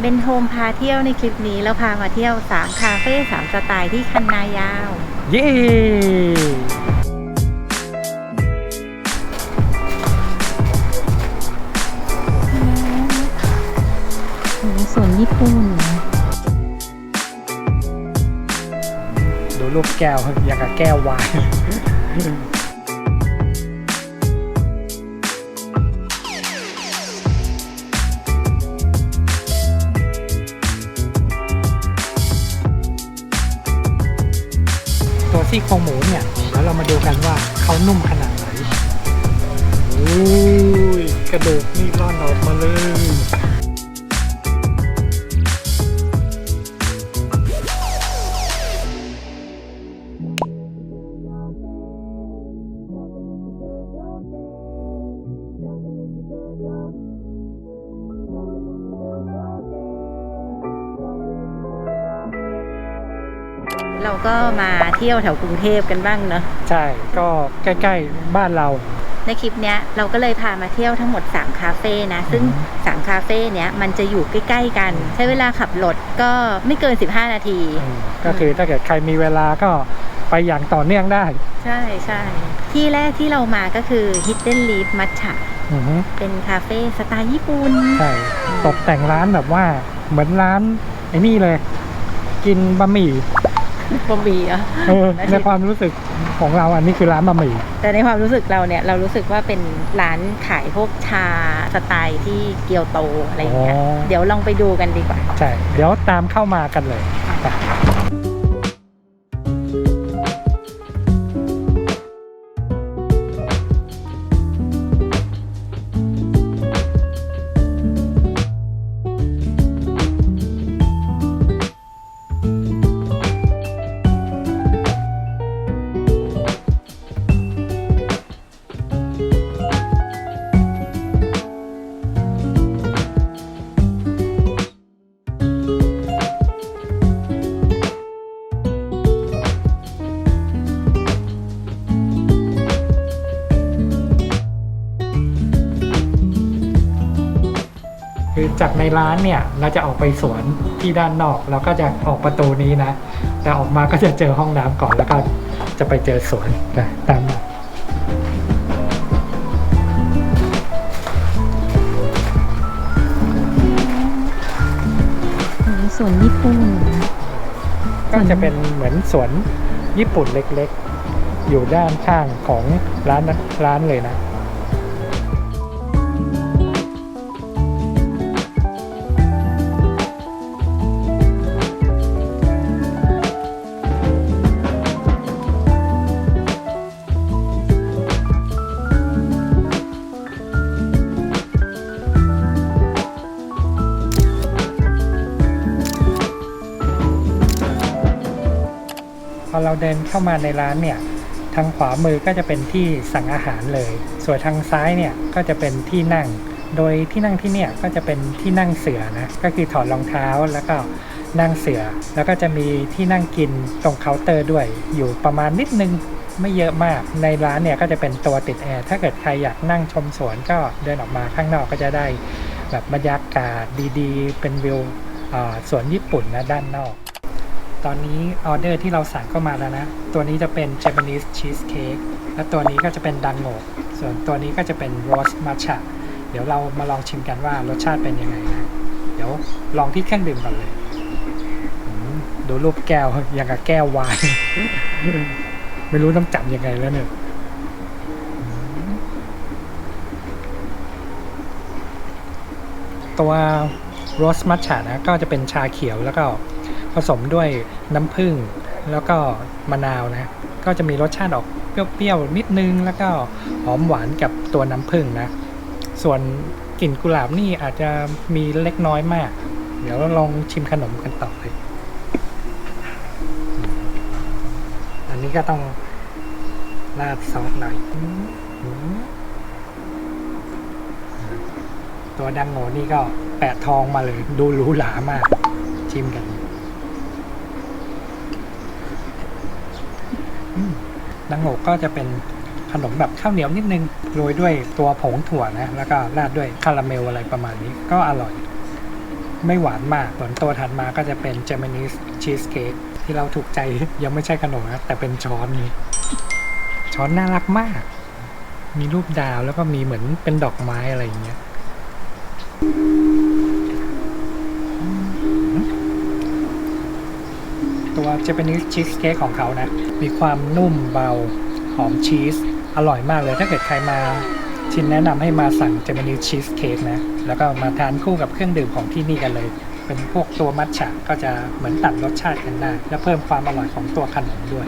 เบนโฮมพาเที่ยวในคลิปนี้เราพามาเที่ยว 3 คาเฟ่3สไตล์ที่คันนายาว เย้สวนญี่ปุ่น ดูรูปแก้วอย่างกับแก้ววาย ซี่โครงหมูเนี่ยแล้วเรามาดูกันว่าเขานุ่มขนาดไหนโอ้ยกระดูกนี่ร่อนออกมาเลย ที่ยวแถวกรุงเทพกันบ้างเนอะใช่ก็ใกล้ ๆ บ้านเรา ในคลิปเนี้ยเราก็เลยพามาเที่ยวทั้งหมด 3 คาเฟ่นะ ซึ่ง 3 คาเฟ่เนี้ยมันจะอยู่ใกล้ ๆ กัน ใช้เวลาขับรถก็ไม่เกิน 15 นาที อืมก็คือถ้าเกิดใครมีเวลาก็ไปอย่างต่อเนื่องได้ใช่ใช่ที่แรกที่เรามาก็คือ Hidden Leaf Matcha อือฮึเป็นคาเฟ่สไตล์ญี่ปุ่น ใช่ตกแต่งร้านแบบว่าเหมือนร้านไอ้นี่เลย กินบะหมี่ บะหมี่อะเออในความรู้สึกของเราอันนี้คือร้านบะหมี่แต่ในความรู้สึกเราเนี่ยเรารู้สึกว่าเป็นร้านขายพวกชาสไตล์ที่เกียวโตอะไรอย่างเงี้ยอ๋อเดี๋ยวลองไปดูกันดีกว่า ใช่ เดี๋ยวตามเข้ามากันเลย จากในร้านเนี่ยเราจะออกไปสวนที่ด้านนอกเราก็จะออกประตูนี้นะแต่ออกมาก็จะเจอห้องน้ำก่อนแล้วก็จะไปเจอสวนนะตามมาส่วนญี่ปุ่นก็จะเป็นเหมือนสวนญี่ปุ่นเล็กๆ อยู่ด้านข้างของร้านนั้นร้านเลยนะ พอเราเดินเข้ามาในร้านเนี่ยทางขวามือก็จะเป็นที่สั่งอาหารเลย ส่วนทางซ้ายเนี่ยก็จะเป็นที่นั่ง โดยที่นั่งที่เนี่ยก็จะเป็นที่นั่งเสือนะก็คือถอดรองเท้าแล้วก็นั่งเสือ แล้วก็จะมีที่นั่งกินตรงเคาน์เตอร์ด้วย อยู่ประมาณนิดนึงไม่เยอะมากในร้านเนี่ยก็จะเป็นตัวติดแอร์ถ้าเกิดใครอยากนั่งชมสวนก็เดินออกมาข้างนอกก็จะได้แบบบรรยากาศดีๆ เป็นวิวสวนญี่ปุ่นนะด้านนอก ตอนนี้ออเดอร์ที่เราสั่งก็มาแล้วนะ ตัวนี้จะเป็น Japanese cheesecake และตัวนี้ก็จะเป็นดังโงส่วนตัวนี้ก็จะเป็น roast matcha เดี๋ยวเรามาลองชิมกันว่ารสชาติเป็นยังไงนะ เดี๋ยวลองที่เครื่องดื่มก่อนเลย ดูรูปแก้วอย่างกับแก้ววาย ไม่รู้ต้องจับยังไงแล้วเนี่ยตัว roast matcha นะก็จะเป็นชาเขียวแล้วก็ ผสมด้วยน้ำผึ้งแล้วก็มะนาวนะ ก็จะมีรสชาติออกเปรี้ยวๆนิดนึง แล้วก็หอมหวานกับตัวน้ำผึ้งนะ ส่วนกลิ่นกุหลาบนี่อาจจะมีเล็กน้อยมาก เดี๋ยวเราลองชิมขนมกันต่อเลย อันนี้ก็ต้องราดซอสหน่อย ตัวดังโงนี่ก็แปะทองมาเลย ดูหรูหรามาก ชิมกัน อืม ดังโงกก็จะเป็นขนมแบบข้าวเหนียวนิดนึงโรยด้วยตัวผงถั่วนะแล้วก็ราดด้วยคาราเมลอะไรประมาณนี้ก็อร่อย ไม่หวานมากส่วนตัวถัดมาก็จะเป็น Japanese cheesecake ที่เราถูกใจยังไม่ใช่ขนมนะแต่เป็นช้อนนี้ ช้อนน่ารักมาก มีรูปดาวแล้วก็มีเหมือนเป็นดอกไม้อะไรอย่างเงี้ย เจเปนิสชีสเค้กของเขานะ มีความนุ่มเบา หอมชีส อร่อยมากเลย ถ้าเกิดใครมาชินแนะนำให้มาสั่งเจเปนิสชีสเค้กนะ แล้วก็มาทานคู่กับเครื่องดื่มของที่นี่กันเลย เป็นพวกตัวมัทฉะก็จะเหมือนตัดรสชาติกันได้ และเพิ่มความอร่อยของตัวขนมด้วย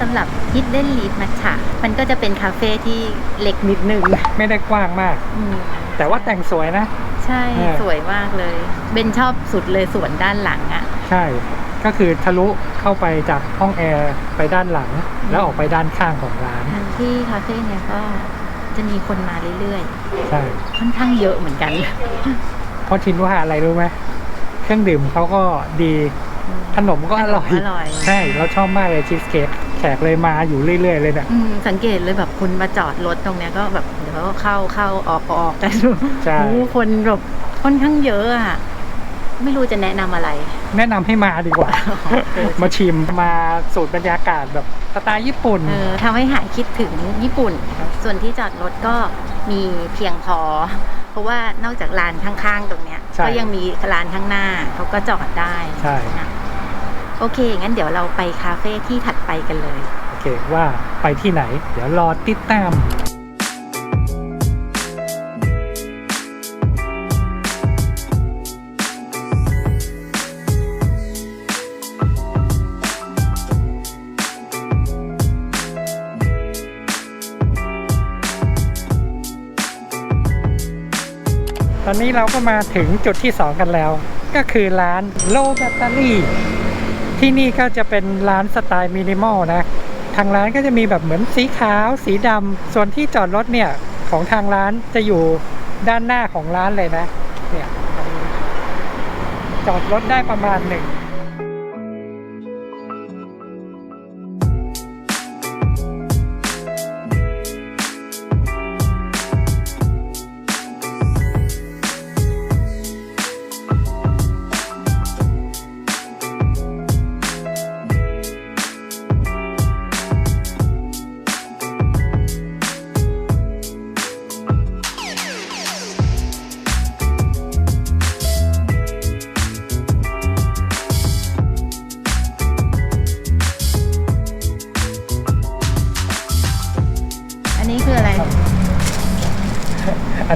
สำหรับ Hidden Leaf Matcha มันก็จะเป็นคาเฟ่ที่เล็กนิดนึงไม่ได้กว้างมาก อืมแต่ว่าแต่งสวยนะ ใช่เออ สวยมากเลย เบนชอบสุดเลยสวนด้านหลังอะใช่ ก็คือทะลุเข้าไปจากห้องแอร์ไปด้านหลัง แล้วออกไปด้านข้างของร้านที่คาเฟ่เนี่ยก็จะมีคนมาเรื่อยใช่ ๆ ค่อนข้างเยอะเหมือนกัน เพราะชินว่าอะไรรู้ไหมเครื่องดื่มเขาก็ดีขนมก็อร่อย อร่อย ใช่ เราชอบมากเลยชีสเค้ก แขกเลยมาอยู่เรื่อย ๆ เลยเนะอืมสังเกตเลยแบบคนมาจอดรถตรงเนี้ยก็แบบเดี๋ยวก็เข้าเข้าออกออกกันใช่ โอ้คนแบบค่อนข้างเยอะอะไม่รู้จะแนะนำอะไร แนะนำให้มาดีกว่า มาชิมมาสูตรบรรยากาศแบบสไตล์ญี่ปุ่น เออทำให้หายคิดถึงญี่ปุ่น ส่วนที่จอดรถก็มีเพียงพอ เพราะว่านอกจากลานข้างๆ ตรงเนี้ย ใช่ก็ยังมีลานข้างหน้าเขาก็จอดได้ใช่ นะ โอเค งั้นเดี๋ยวเราไปคาเฟ่ที่ถัดไปกันเลย โอเคว่าไปที่ไหน เดี๋ยวรอติดตาม ตอนนี้เราก็มาถึงจุดที่ 2 กันแล้ว ก็คือร้านโลแบตเตอรี่ ที่นี่ก็จะเป็นร้านสไตล์มินิมอลนะ ทางร้านก็จะมีแบบเหมือนสีขาว สีดำส่วนที่จอดรถเนี่ย ของทางร้านจะอยู่ด้านหน้าของร้านเลยนะ เนี่ยจอดรถได้ประมาณหนึ่ง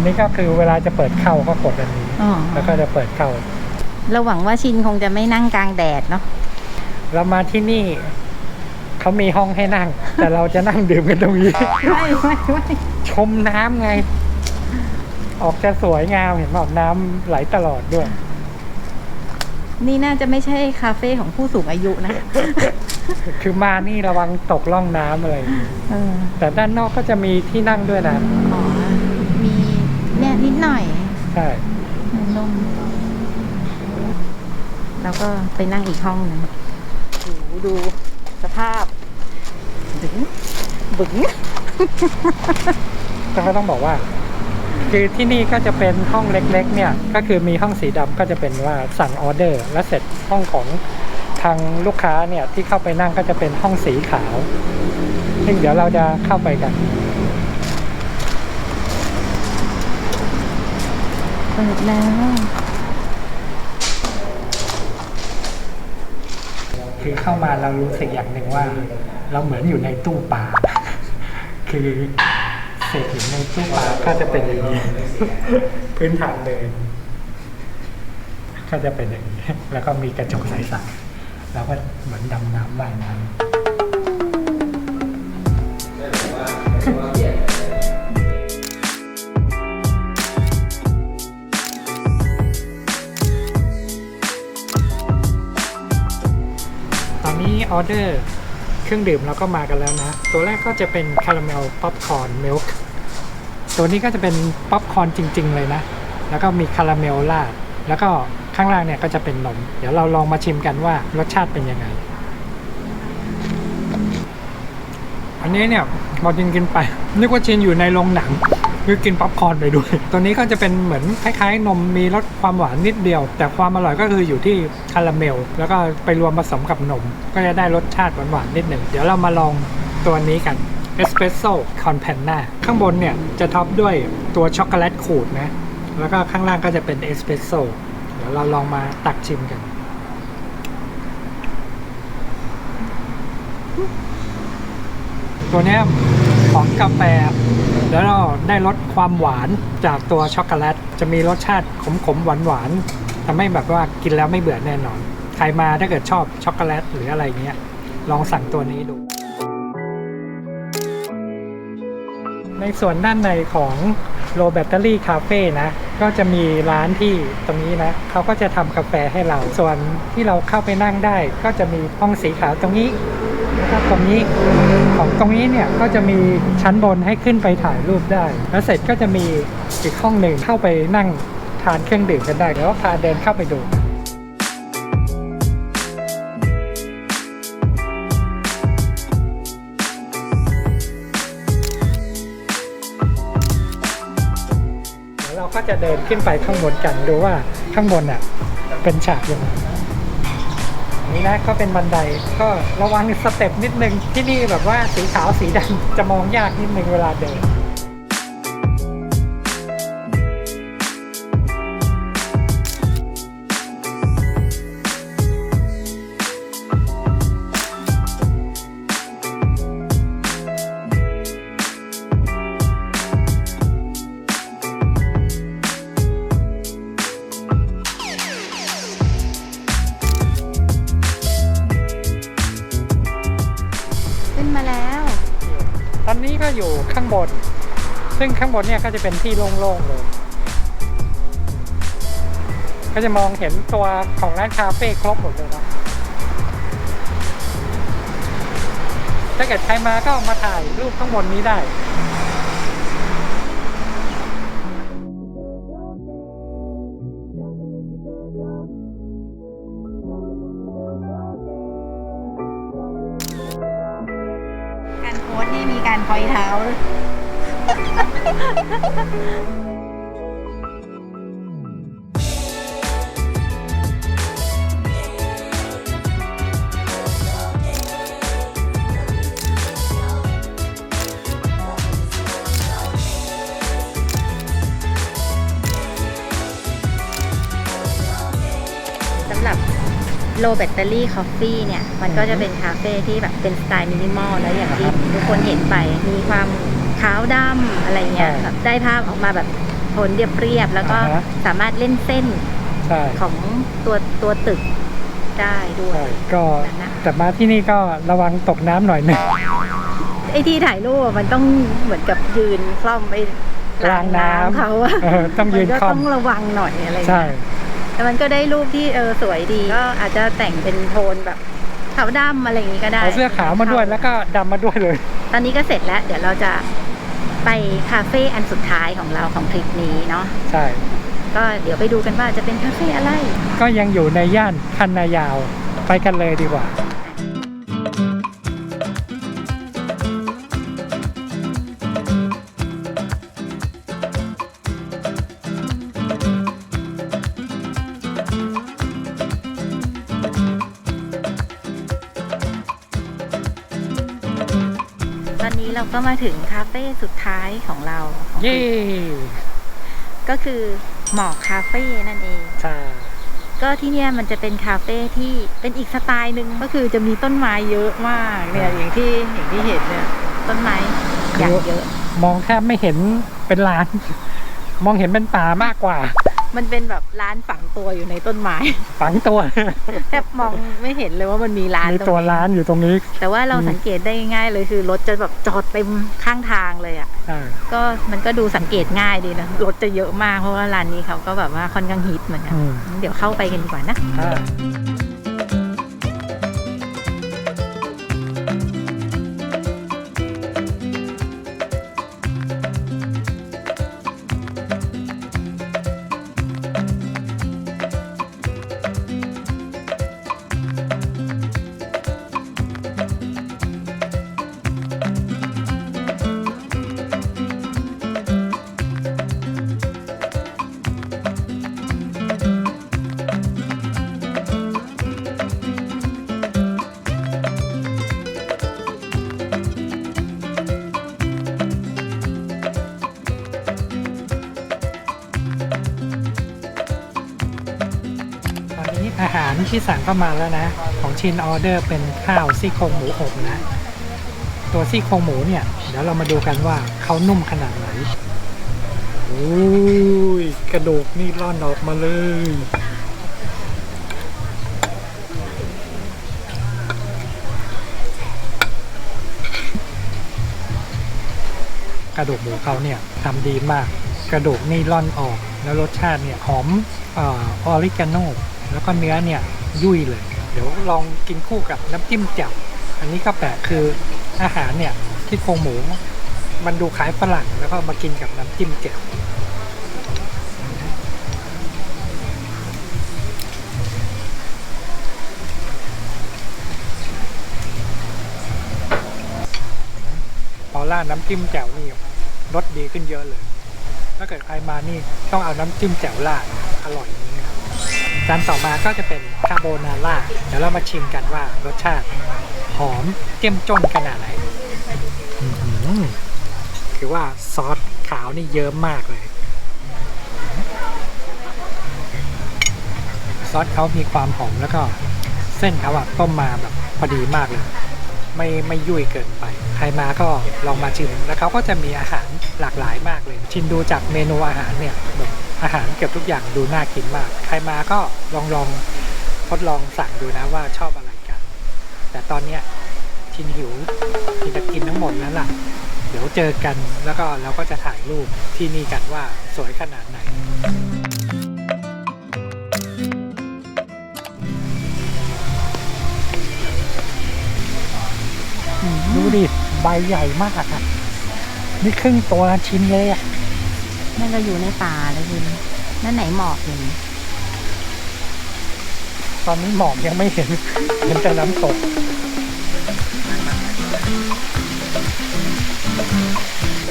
นนี้ก็คือเวลาจะเปิดเข้าก็กดอันนี้ อ๋อแล้วก็จะเปิดเข้า เราหวังว่าชินคงจะไม่นั่งกลางแดดเนาะ เรามาที่นี่ เขามีห้องให้นั่ง แต่เราจะนั่งดื่มกันตรงนี้ ไม่ไม่ไม่ชมน้ำไง ออกจะสวยงามเห็นบอกน้ำไหลตลอดด้วย นี่น่าจะไม่ใช่คาเฟ่ของผู้สูงอายุนะ คือมานี่ระวังตกล่องน้ำอะไรอย่างงี้เออแต่ด้านนอกก็จะมีที่นั่งด้วยนะ อ๋อมีเนี่ยนิด หน่อยใช่นุ่ม แล้วก็ไปนั่งอีกห้องหนึ่งโอ้โหดูสภาพบึงบึงแต่ก็ต้องบอกว่า คือที่นี่ก็จะเป็นห้องเล็กๆ เนี่ย ก็คือมีห้องสีดำก็จะเป็นว่าสั่งออเดอร์ และเสร็จห้องของทางลูกค้าเนี่ยที่เข้าไปนั่งก็จะเป็นห้องสีขาว ซึ่งเดี๋ยวเราจะเข้าไปกัน เปิดแล้ว คือเข้ามาเรารู้สึกอย่างหนึ่งว่า เราเหมือนอยู่ในตู้ปลา คือเศษหินในตู้ปลาก็จะเป็นอย่างนี้ พื้นฐานเลยก็จะเป็นอย่างนี้ แล้วก็มีกระจกใสๆแล้วก็เหมือนดำน้ำว่ายน้ำ นนี้ออเดอร์เครื่องดื่มเราก็มากันแล้วนะ ตัวแรกก็จะเป็นคาราเมลป๊อปคอร์นมิลค์ตัวนี้ก็จะเป็นป๊อปคอร์นจริง ๆ เลยนะ แล้วก็มีคาราเมลราด แล้วก็ข้างล่างเนี่ยก็จะเป็นนม เดี๋ยวเราลองมาชิมกันว่ารสชาติเป็นยังไง อันนี้เนี่ยพอกินกินไปนึกว่าชินอยู่ในโรงหนัง คือกินป๊อปคอร์นไปด้วย ตัวนี้ก็จะเป็นเหมือนคล้ายๆ นมมีรสความหวานนิดเดียว แต่ความอร่อยก็คืออยู่ที่คาราเมล แล้วก็ไปรวมผสมกับนม ก็จะได้รสชาติหวานๆนิดหนึ่ง เดี๋ยวเรามาลองตัวนี้กันเอสเปรสโซ่คอนแพนนาข้างบนเนี่ยจะท็อปด้วยตัวช็อกโกแลตขูดนะ แล้วก็ข้างล่างก็จะเป็นเอสเปรสโซ่เดี๋ยวเราลองมาตักชิมกัน ตัวเนี้ยของกาแฟ แล้วเราได้ลดความหวานจากตัวช็อกโกแลต จะมีรสชาติขมๆหวานๆทำให้แบบว่ากินแล้วไม่เบื่อแน่นอน ใครมาถ้าเกิดชอบช็อกโกแลตหรืออะไรเงี้ยลองสั่งตัวนี้ดู ในส่วนด้านในของโ w แบตเตอรี่คาเฟ่นะ ก็จะมีร้านที่ตรงนี้นะ เขาก็จะทำกาแฟให้เรา ส่วนที่เราเข้าไปนั่งได้ ก็จะมีห้องสีขาวตรงนี้แล้วก็ตรงนี้ของตรงนี้เนี่ยก็จะมีชั้นบนให้ขึ้นไปถ่ายรูปได้ แล้วเสร็จก็จะมีอีกห้องหนึ่งเข้าไปนั่งทานเครื่องดื่มกันได้เดี๋ยวพาเดินเข้าไปดู จะเดินขึ้นไปข้างบนกันดูว่าข้างบนอะ เป็นฉากยังไงนี่นะก็เป็นบันไดก็ระวังสเต็ปนิดนึงที่นี่แบบว่าสีขาวสีดำจะมองยากนิดนึงเวลาเดินขึ้น บน ซึ่งข้างบนเนี่ยก็จะเป็นที่โล่งๆเลย ก็จะมองเห็นตัวของร้านคาเฟ่ครบหมดเลยนะถ้าเกิดใครมาก็มาถ่ายรูปข้างบนนี้ได้ สำหรับโลแบตเตอรี่คอฟฟี่เนี่ย มันก็จะเป็นคาเฟ่ที่แบบเป็นสไตล์มินิมอลแล้วอย่างที่ทุกคนเห็นไป มีความขาวดำอะไรเงี้ยใช่แบบได้ภาพออกมาแบบโทนเรียบๆแล้วก็อ่าฮะ สามารถเล่นเส้นใช่ของตัวตัวตึกได้ด้วย ใช่ก็นั่นนะแต่มาที่นี่ก็ระวังตกน้ำหน่อยหนึ่งไอ้ที่ถ่ายรูปอะมันต้องเหมือนกับยืนคล่อมไอ้ล้างน้ำเขาอะเออต้องยืนมัก็คล่อม ต้องระวังหน่อยอะไรเงี้ยใช่แต่ มันก็ได้รูปที่เออสวยดี ก็อาจจะแต่งเป็นโทนแบบขาวดำอะไรอย่างงี้ก็ได้ เอาเสื้อขาวมาด้วยแล้วก็ดำมาด้วยเลย ตอนนี้ก็เสร็จแล้ว เดี๋ยวเราจะไปคาเฟ่อันสุดท้ายของเราของทริปนี้เนาะ ใช่ ก็เดี๋ยวไปดูกันว่าจะเป็นคาเฟ่อะไร ก็ยังอยู่ในย่านคันนายาว ไปกันเลยดีกว่า มาถึงคาเฟ่สุดท้ายของเราของเย้ก็คือหมอกคาเฟ่นั่นเอง ใช่ ก็ที่เนี่ยมันจะเป็นคาเฟ่ที่เป็นอีกสไตล์หนึ่งก็คือจะมีต้นไม้เยอะมากเนี่ยอย่างที่อย่างที่เห็นเนี่ยต้นไม้อย่างเยอะ มองแทบไม่เห็นเป็นร้าน มองเห็นเป็นป่ามากกว่า มันเป็นแบบร้านฝังตัวอยู่ในต้นไม้ ฝังตัวแทบมองไม่เห็นเลยว่ามันมีร้านมีตตัรวงนี้ร้านอยู่ตรงนี้ แต่ว่าเราอืมสังเกตได้ง่ายเลยคือรถจะแบบจอดเต็มข้างทางเลยอะใช่ก็มันก็ดูสังเกตง่ายดีนะรถจะเยอะมากเพราะว่าร้านนี้เขาก็แบบว่าค่อนข้างฮิตเหมือนกันอืมงั้นเดี๋ยวเข้าไปกันดีกว่านะ ที่สั่งเข้ามาแล้วนะ ของชินออเดอร์เป็นข้าวซี่โครงหมูอบนะ ตัวซี่โครงหมูเนี่ย เดี๋ยวเรามาดูกันว่าเขานุ่มขนาดไหนโอ้ยกระดูกนี่ร่อนออกมาเลยกระดูกหมูเขาเนี่ยทำดีมาก กระดูกนี่ร่อนออก แล้วรสชาติเนี่ยหอมออริกาโน แล้วก็เนื้อเนี่ยยุ่ยเลย เดี๋ยวลองกินคู่กับน้ำจิ้มแจ่วอันนี้ก็แปลกคืออาหารเนี่ยที่โครงหมู มันดูคล้ายฝรั่งแล้วก็มากินกับน้ำจิ้มแจ่วพอราดน้ำจิ้มแจ่วนี่รสดีขึ้นเยอะเลย ถ้าเกิดใครมานี่ต้องเอาน้ำจิ้มแจ่วราดอร่อย จานต่อมาก็จะเป็นคาโบนาร่าเดี๋ยวเรามาชิมกันว่ารสชาติหอมเจ้มจนขนาดไหนอื้อหือคือว่าซอสขาวนี่เยอะมากเลย ซอสเขามีความหอมแล้วก็เส้นเขาอะต้มมาแบบพอดีมากเลย ไม่ไม่ยุ่ยเกินไป ใครมาก็ลองมาชิมแล้วเขาก็จะมีอาหารหลากหลายมากเลย ชิมดูจากเมนูอาหารเนี่ยแบบ อาหารเกือบทุกอย่างดูน่ากินมาก ใครมาก็ลองลองทดลองสั่งดูนะว่าชอบอะไรกัน แต่ตอนเนี้ยชินหิวชินจะกินทั้งหมดแล้วล่ะ เดี๋ยวเจอกันแล้วก็เราก็จะถ่ายรูปที่นี่กันว่าสวยขนาดไหนดูดิ ใบใหญ่มากอะ นี่ครึ่งตัวชิ้นเลยอะ นั่นเราอยู่ในป่าเลยคุณนั่นไหนหมอกอยู่ตอนนี้หมอกยังไม่เห็น เห็นแต่น้ำตก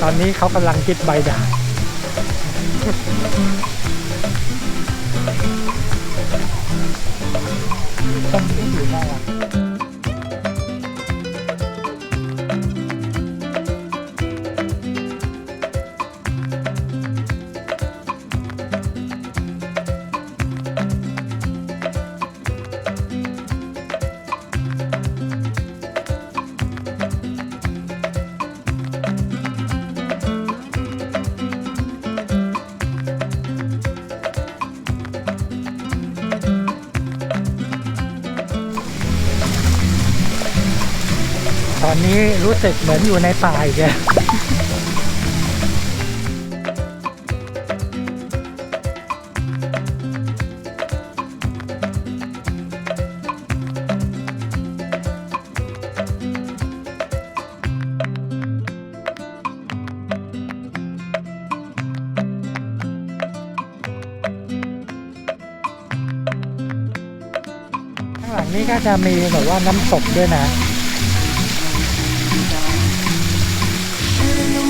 ตอนนี้เขากำลังคิดใบด่างต้นที่อยู่หน้าวัด ตอนนี้รู้สึกเหมือนอยู่ในป่าอีกแล้วข้างหลังนี้ก็จะมีแบบว่าน้ำตกด้วยนะ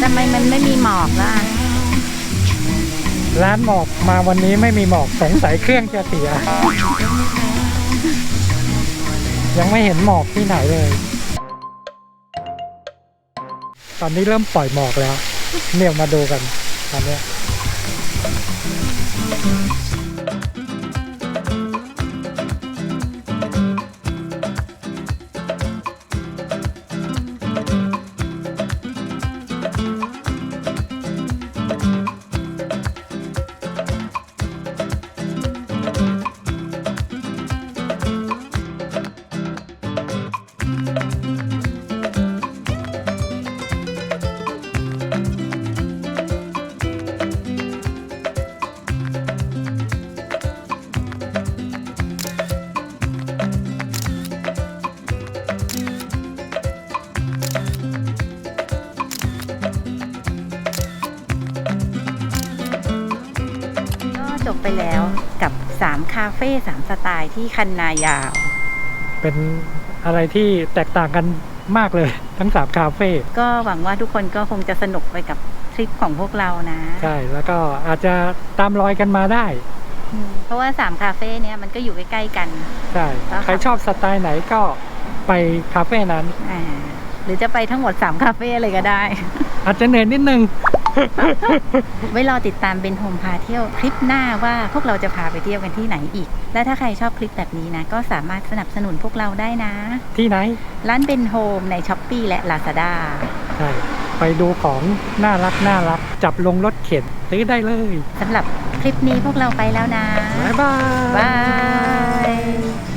ทำไมมันไม่มีหมอกล่ะ ร้านหมอกมาวันนี้ไม่มีหมอกสงสัยเครื่องจะเสีย ยังไม่เห็นหมอกที่ไหนเลย ตอนนี้เริ่มปล่อยหมอกแล้ว เนี่ยมาดูกันตอนเนี้ยาเฟ่3สไตล์ที่คันนายาว เป็นอะไรที่แตกต่างกันมากเลยทั้งสามคาเฟ่ก็หวังว่าทุกคนก็คงจะสนุกไปกับทริปของพวกเรานะ ใช่แล้วก็อาจจะตามรอยกันมาได้อืมเพราะว่า3คาเฟ่เนี้ยมันก็อยู่ใกล้ๆกัน ใช่แล้วค่ะใครชอบสไตล์ไหนก็ไปคาเฟ่นั้นอ่าหรือจะไปทั้งหมด3คาเฟ่เลยก็ได้ อาจจะเหนื่อยนิดนึง ไว้รอติดตามเบนโฮมพาเที่ยวคลิปหน้าว่าพวกเราจะพาไปเที่ยวกันที่ไหนอีก และถ้าใครชอบคลิปแบบนี้นะ ก็สามารถสนับสนุนพวกเราได้นะ ที่ไหน ร้านเบนโฮมใน s h อ p e e และ Lazada ใช่ ไปดูของน่ารักน่ารัก จับลงรถเข็นซื้อได้เลยสำหรับคลิปนี้พวกเราไปแล้วนะ บ๊ายบายบาย